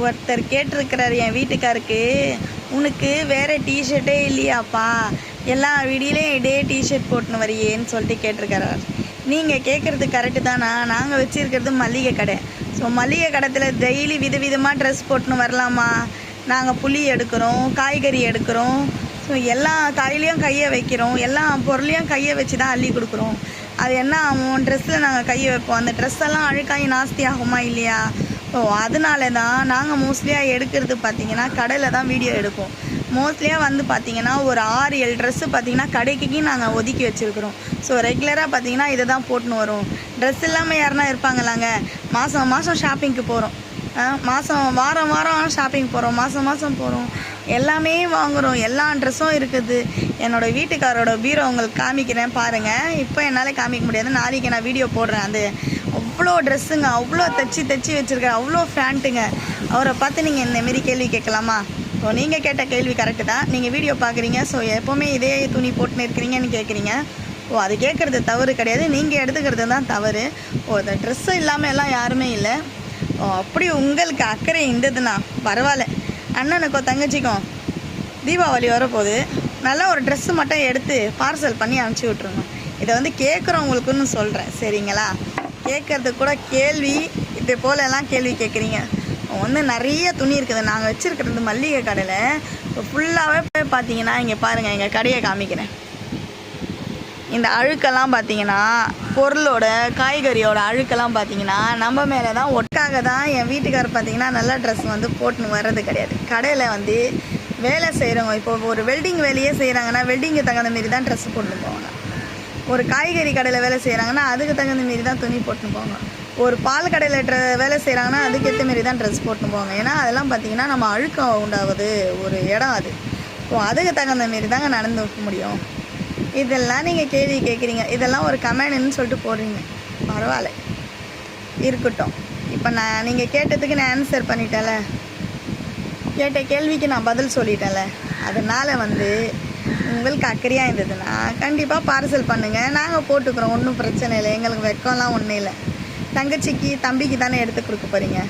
ஒருத்தர் கேட்டிருக்கிறார் என் வீட்டுக்காருக்கு உனக்கு வேறு டிஷர்ட்டே இல்லையாப்பா? எல்லா வீடியிலையும் இதே டிஷர்ட் போட்டுன்னு வரியேன்னு சொல்லிட்டு கேட்டிருக்காரு நீங்கள் கேட்குறது கரெக்டு தானா? நாங்கள் வச்சுருக்கிறது மளிகை கடை. ஸோ மளிகை கடத்தில் டெய்லி விதவிதமாக ட்ரெஸ் போட்டுன்னு வரலாமா? நாங்கள் புளி எடுக்கிறோம் காய்கறி எடுக்கிறோம். ஸோ எல்லா காயிலையும் கையை வைக்கிறோம். எல்லா பொருளையும் கையை வச்சு தான் அள்ளி கொடுக்குறோம். அது என்ன ஆகும்? ட்ரெஸ்ஸில் நாங்கள் கையை வைப்போம். அந்த ட்ரெஸ் எல்லாம் அழுக்காகி நாஸ்தி ஆகுமா இல்லையா? ஸோ அதனால தான் நாங்கள் மோஸ்ட்லியாக எடுக்கிறது பார்த்தீங்கன்னா கடையில் தான் வீடியோ எடுப்போம். மோஸ்ட்லியாக வந்து பார்த்தீங்கன்னா ஒரு ஆறு ஏழு ட்ரெஸ்ஸு பார்த்தீங்கன்னா கடைக்கு நாங்கள் ஒதுக்கி வச்சுருக்குறோம். ஸோ ரெகுலராக பார்த்தீங்கன்னா இதை தான் போட்டுன்னு வரும். ட்ரெஸ் இல்லாமல் யாருனா இருப்பாங்களாங்க? மாதம் மாதம் ஷாப்பிங்க்கு போகிறோம் மாதம் வாரம் வாரம் ஷாப்பிங் போகிறோம் மாதம் மாதம் போகிறோம் எல்லாமே வாங்குகிறோம் எல்லா ட்ரெஸ்ஸும் இருக்குது. என்னோடய வீட்டுக்காரோட பீரோ உங்களுக்கு காமிக்கிறேன் பாருங்கள் இப்போ என்னால் காமிக்க முடியாது. நாளைக்கு நான் வீடியோ போடுறேன். அது அவ்வளோ ட்ரெஸ்ஸுங்க அவ்வளோ தைச்சி தைச்சி வச்சுருக்கேன் அவ்வளோ ஃபேண்ட்டுங்க அவரை பார்த்து நீங்கள் இந்தமாரி கேள்வி கேட்கலாமா? ஸோ நீங்கள் கேட்ட கேள்வி கரெக்டு தான். நீங்கள் வீடியோ பார்க்குறீங்க ஸோ எப்போவுமே இதே துணி போட்டுன்னு இருக்கிறீங்கன்னு கேட்குறீங்க. ஓ அது கேட்குறது தவறு கிடையாது. நீங்கள் எடுத்துக்கிறது தான் தவறு. ஓ இந்த ட்ரெஸ்ஸு இல்லாமல் எல்லாம் யாருமே இல்லை. ஓ அப்படி உங்களுக்கு அக்கறை இருந்ததுண்ணா பரவாயில்ல. அண்ணனுக்கோ தங்கச்சிக்கும் தீபாவளி வரப்போகுது. நல்லா ஒரு ட்ரெஸ்ஸு மட்டும் எடுத்து பார்சல் பண்ணி அனுப்பிச்சி விட்ருங்க இதை வந்து கேட்குறவங்களுக்குன்னு சொல்கிறேன் சரிங்களா? கேட்குறது கூட கேள்வி இது போல எல்லாம் கேள்வி கேட்குறீங்க. வந்து நிறைய துணி இருக்குது. நாங்கள் வச்சுருக்கிறது மல்லிகை கடையில். ஃபுல்லாகவே பார்த்தீங்கன்னா இங்கே பாருங்கள் எங்கள் கடையை காமிக்கிறேன். இந்த அழுக்கெல்லாம் பார்த்தீங்கன்னா பொருளோட காய்கறியோட அழுக்கெல்லாம் பார்த்தீங்கன்னா நம்ம மேலே தான் ஒட்டாக தான் என் வீட்டுக்காரர் பார்த்தீங்கன்னா நல்ல ட்ரெஸ் வந்து போட்டுன்னு வர்றது கிடையாது. கடையில் வந்து வேலை செய்கிறவங்க இப்போ ஒரு வெல்டிங் வேலையே செய்கிறாங்கன்னா வெல்டிங்கு தகுந்த மாரி தான் ட்ரெஸ் போட்டுன்னு போவாங்க. ஒரு காய்கறி கடையில் வேலை செய்கிறாங்கன்னா அதுக்கு தகுந்த மாரி தான் துணி போட்டுன்னு போவாங்க ஒரு பால் கடையில் ட்ரெ வேலை செய்கிறாங்கன்னா அதுக்கேற்ற மாரி தான் ட்ரெஸ் போட்டுன்னு போவாங்க ஏன்னா அதெல்லாம் பார்த்தீங்கன்னா நம்ம அழுக்கம் உண்டாவது ஒரு இடம் அது. ஸோ அதுக்கு தகுந்த மாரி தாங்க நடந்து முடியும். இதெல்லாம் நீங்கள் கேள்வி கேட்குறீங்க இதெல்லாம் ஒரு கமெண்ட்னு சொல்லிட்டு போடுறீங்க. பரவாயில்ல. இருக்கட்டும். இப்போ நான் நீங்கள் கேட்டதுக்கு நான் ஆன்சர் பண்ணிட்டேன்ல. கேட்ட கேள்விக்கு நான் பதில் சொல்லிட்டேன்ல. அதனால் வந்து உங்களுக்கு அக்கறையாக இருந்ததுன்னா கண்டிப்பாக பார்சல் பண்ணுங்கள் நாங்கள் போட்டுக்கிறோம். ஒன்றும் பிரச்சனை இல்லை. எங்களுக்கு வெக்கம்லாம் ஒன்றும் இல்லை. தங்கச்சிக்கு தம்பிக்கு தானே எடுத்து கொடுக்க போகிறீங்க